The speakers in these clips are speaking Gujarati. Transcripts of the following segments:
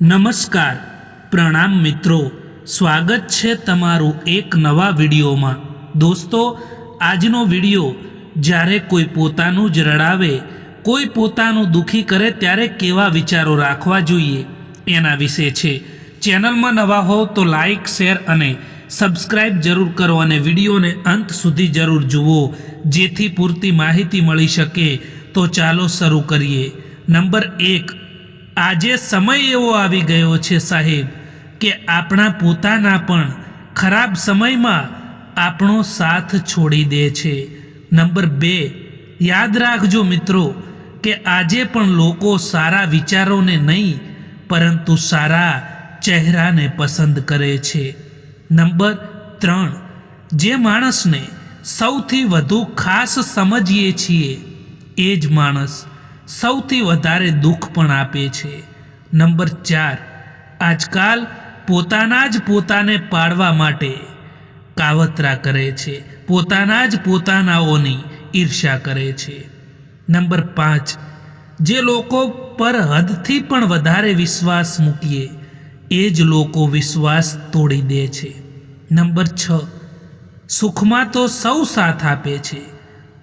નમસ્કાર, પ્રણામ મિત્રો. સ્વાગત છે તમારું એક નવા વિડીયોમાં. દોસ્તો, આજનો વીડિયો, જ્યારે કોઈ પોતાનું જ રડાવે, કોઈ પોતાનું દુખી કરે, ત્યારે કેવા વિચારો રાખવા જોઈએ? એના વિશે છે. ચેનલમાં નવા હો તો લાઈક, શેર અને સબસ્ક્રાઇબ જરૂર કરો અને વિડીયોને અંત સુધી જરૂર જુઓ, જેથી પૂરતી માહિતી મળી શકે. તો ચાલો શરૂ કરીએ. નંબર એક આજે સમય એવો આવી ગયો છે સાહેબ કે આપણા પોતાના પણ ખરાબ સમયમાં આપણો સાથ છોડી દે છે. નંબર બે, યાદ રાખજો મિત્રો કે આજે પણ લોકો સારા વિચારોને નહીં, પરંતુ સારા ચહેરાને પસંદ કરે છે. નંબર ત્રણ, જે માણસને સૌથી વધુ ખાસ સમજીએ છીએ એ જ માણસ. સૌથી વધારે દુઃખ પણ આપે છે. નંબર ચાર, આજકાલ પોતાના જ પોતાને પાડવા માટે કાવતરા કરે છે. પોતાના જ પોતાનાઓની ઈર્ષા કરે છે. નંબર પાંચ, જે લોકો પર હદથી પણ વધારે વિશ્વાસ મૂકીએ, એ જ લોકો વિશ્વાસ તોડી દે છે. નંબર છ, સુખમાં તો સૌ સાથ આપે છે,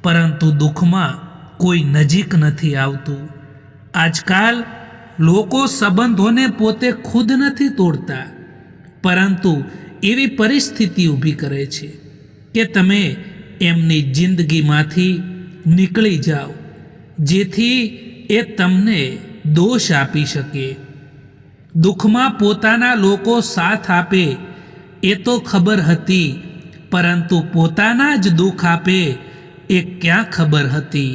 પરંતુ દુઃખમાં કોઈ નજીક નથી આવતું. આજકાલ લોકો સંબંધોને પોતે ખુદ નથી તોડતા, પરંતુ એવી પરિસ્થિતિ ઊભી કરે છે કે તમે એમની જિંદગીમાંથી નીકળી જાઓ, જેથી એ તમને દોષ આપી શકે. દુઃખમાં પોતાના લોકો સાથ આપે એ તો ખબર હતી, પરંતુ પોતાના જ દુઃખ આપે એ ક્યાં ખબર હતી?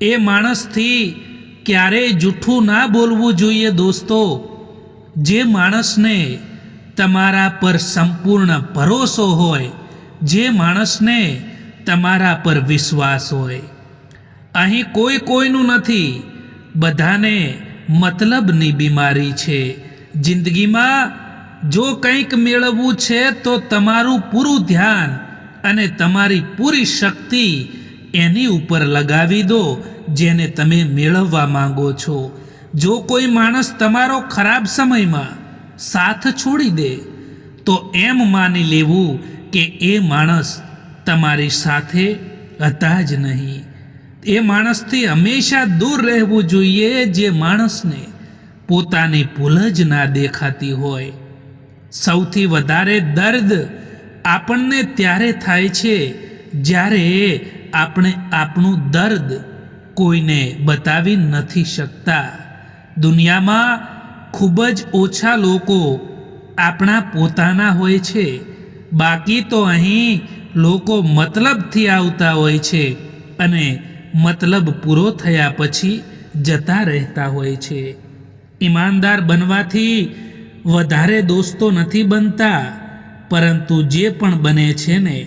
એ માણસથી ક્યારેય જૂઠું ના બોલવું જોઈએ દોસ્તો? જે માણસને તમારા પર સંપૂર્ણ ભરોસો હોય, જે માણસને તમારા પર વિશ્વાસ હોય, અહીં કોઈ કોઈનું નથી, બધાને મતલબની બીમારી છે. જિંદગીમાં જો કંઈક મેળવવું છે તો તમારું પૂરું ધ્યાન અને તમારી પૂરી શક્તિ એની ઉપર લગાવી દો, જેને તમે મેળવવા માંગો છો. જો કોઈ માણસ તમારો ખરાબ સમયમાં સાથ છોડી દે, તો એમ માની લેવું કે એ માણસ તમારી સાથે હતા જ નહીં. એ માણસથી હંમેશા દૂર રહેવું જોઈએ જે માણસને પોતાની ભૂલ જ ના દેખાતી હોય. સૌથી વધારે દર્દ આપણને ત્યારે થાય છે જ્યારે આપણે આપણું દર્દ કોઈને બતાવી નથી શકતા. દુનિયામાં ખૂબ જ ઓછા લોકો આપણા પોતાના હોય છે. બાકી તો અહીં લોકો મતલબથી આવતા હોય છે અને મતલબ પૂરો થયા પછી જતા રહેતા હોય છે. ઈમાનદાર બનવાથી વધારે દોસ્તો નથી બનતા, પરંતુ જે પણ બને છે ને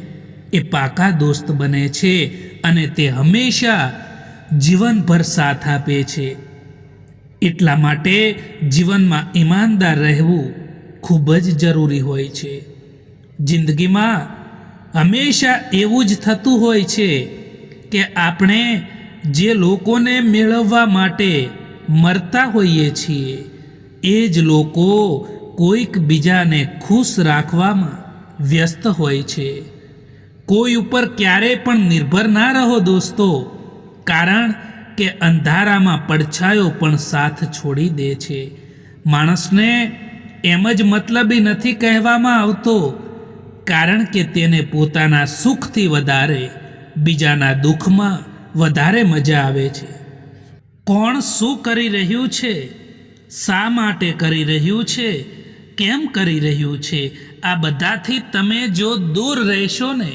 એ પાકા દોસ્ત બને છે અને તે હંમેશા જીવનભર સાથ આપે છે. એટલા માટે જીવનમાં ઈમાનદાર રહેવું ખૂબ જ જરૂરી હોય છે. જિંદગીમાં હંમેશા એવું જ થતું હોય છે કે આપણે જે લોકોને મેળવવા માટે મરતા હોઈએ છીએ, એ જ લોકો કોઈક બીજાને ખુશ રાખવામાં વ્યસ્ત હોય છે. કોઈ ઉપર ક્યારેય પણ નિર્ભર ના રહો દોસ્તો, કારણ કે અંધારામાં પડછાયો પણ સાથ છોડી દે છે. માણસને એમ જ મતલબી નથી કહેવામાં આવતો, કારણ કે તેને પોતાના સુખથી વધારે, બીજાના દુઃખમાં વધારે મજા આવે છે. કોણ શું કરી રહ્યું છે? શા માટે કરી રહ્યું છે? કેમ કરી રહ્યું છે? આ બધાથી તમે જો દૂર રહેશો ને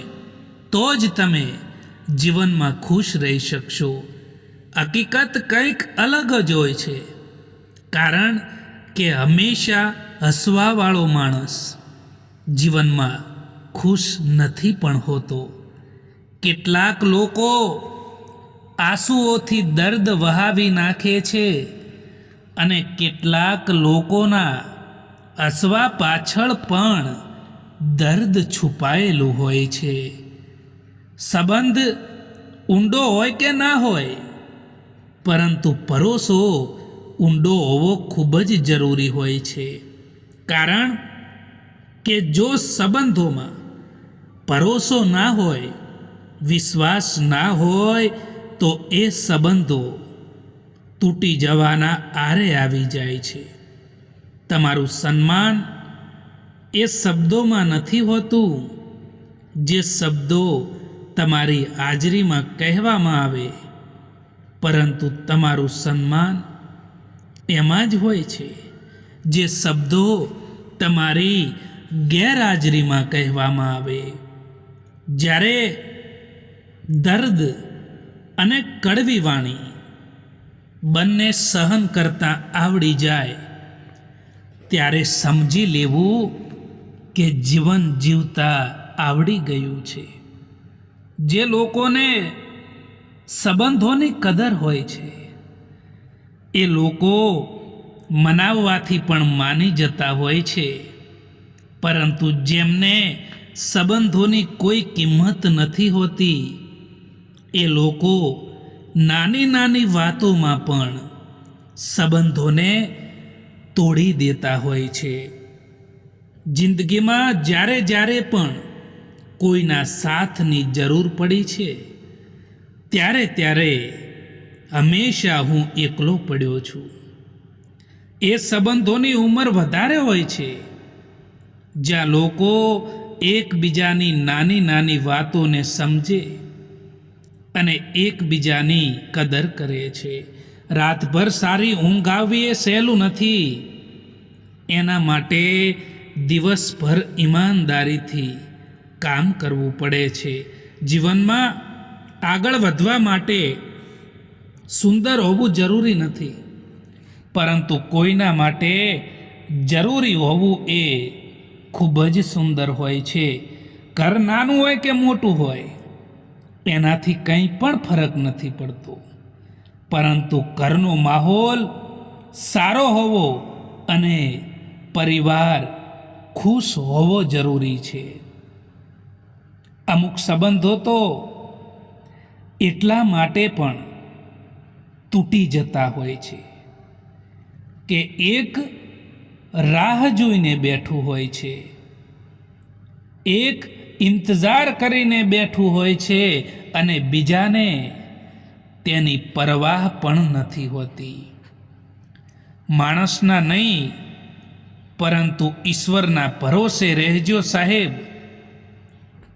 તો જ તમે જીવનમાં ખુશ રહી શકશો. હકીકત કંઈક અલગ જ હોય છે. કારણ કે હંમેશા હસવાવાળો માણસ જીવનમાં ખુશ નથી પણ હોતો. કેટલાક લોકો આંસુઓથી દર્દ વહાવી નાખે છે અને કેટલાક લોકોના હસવા પાછળ પણ દર્દ છુપાયેલું હોય છે. સંબંધ ઊંડો હોય કે ના હોય, પરંતુ પરોસો ઊંડો હોવો ખૂબ જ જરૂરી હોય છે. કારણ કે જો સંબંધોમાં ભરોસો ના હોય, વિશ્વાસ ના હોય, તો એ સંબંધો તૂટી જવાના આરે આવી જાય છે. તમારું સન્માન એ શબ્દોમાં નથી હોતું, જે શબ્દો તમારી હાજરીમાં કહેવામાં આવે. પરંતુ તમારું સન્માન એમાં જ હોય છે. જે શબ્દો તમારી ગેરહાજરીમાં કહેવામાં આવે. જ્યારે દર્દ અને કડવી વાણી બંને સહન કરતાં આવડી જાય, ત્યારે સમજી લેવું કે જીવન જીવતા આવડી ગયું છે. જે લોકોને સંબંધોની કદર હોય છે, એ લોકો મનાવવાથી પણ માની જતા હોય છે. પરંતુ જેમને સંબંધોની કોઈ કિંમત નથી હોતી, એ લોકો નાની નાની વાતોમાં પણ સંબંધોને તોડી દેતા હોય છે. જિંદગીમાં જ્યારે જ્યારે પણ કોઈના સાથની જરૂર પડી છે? ત્યારે ત્યારે હંમેશા હું એકલો પડ્યો છું. એ સંબંધોની ઉંમર વધારે હોય છે. જ્યાં લોકો એકબીજાની નાની નાની વાતોને સમજે અને એકબીજાની કદર કરે છે. રાતભર સારી ઊંઘ આવવી એ સહેલું નથી. એના માટે દિવસભર ઈમાનદારીથી કામ કરવું પડે છે. જીવનમાં આગળ વધવા માટે સુંદર હોવું જરૂરી નથી. પરંતુ કોઈના માટે જરૂરી હોવું એ ખૂબ જ સુંદર હોય છે. ઘર નાનું હોય કે મોટું હોય એનાથી કંઈ પણ ફરક નથી પડતો. પરંતુ ઘરનો માહોલ સારો હોવો અને પરિવાર ખુશ હોવો જરૂરી છે. અમુક સંબંધો તો એટલા માટે પણ તૂટી જતા હોય છે કે એક રાહ જોઈને બેઠું હોય છે. એક ઇંતજાર કરીને બેઠું હોય છે અને બીજાને તેની પરવાહ પણ નથી હોતી. માણસના નહીં, પરંતુ ઈશ્વરના ભરોસે રહેજો સાહેબ.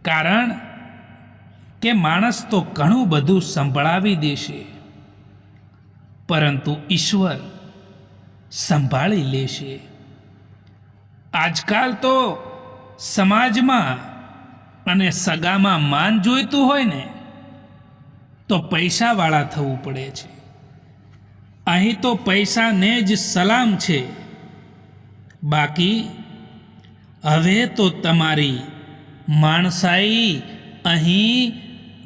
કારણ કે માણસ તો ઘણું બધું સંભળાવી દેશે, પરંતુ ઈશ્વર સંભાળી લેશે. આજકાલ તો સમાજમાં અને સગામાં માન જોઈતું હોય ને, તો પૈસાવાળા થવું પડે છે. અહીં તો પૈસાને જ સલામ છે. બાકી, હવે તો તમારી માણસાઈ અહીં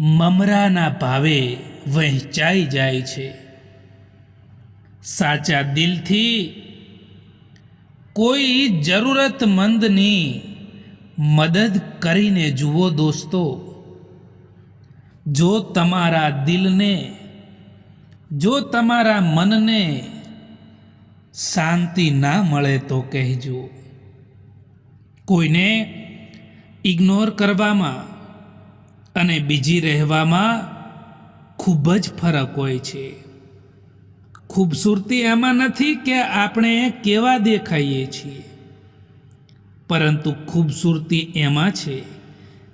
મમરાના ભાવે વહેંચાઈ જાય છે. સાચા દિલથી કોઈ જરૂરતમંદની મદદ કરીને જુઓ દોસ્તો. જો તમારા દિલને, જો તમારા મનને શાંતિ ના મળે તો કહેજો. કોઈને ઇગ્નોર કરવામાં અને બીજી રહેવામાં ખૂબ જ ફરક હોય છે. ખૂબસૂરતી એમાં નથી કે આપણે કેવા દેખાઈએ છીએ. પરંતુ ખૂબસૂરતી એમાં છે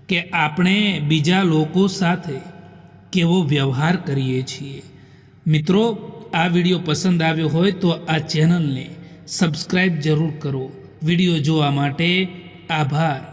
કે આપણે બીજા લોકો સાથે કેવો વ્યવહાર કરીએ છીએ. મિત્રો, આ વીડિયો પસંદ આવ્યો હોય તો આ ચેનલને સબસ્ક્રાઈબ જરૂર કરો. વીડિયો જોવા માટે આભાર.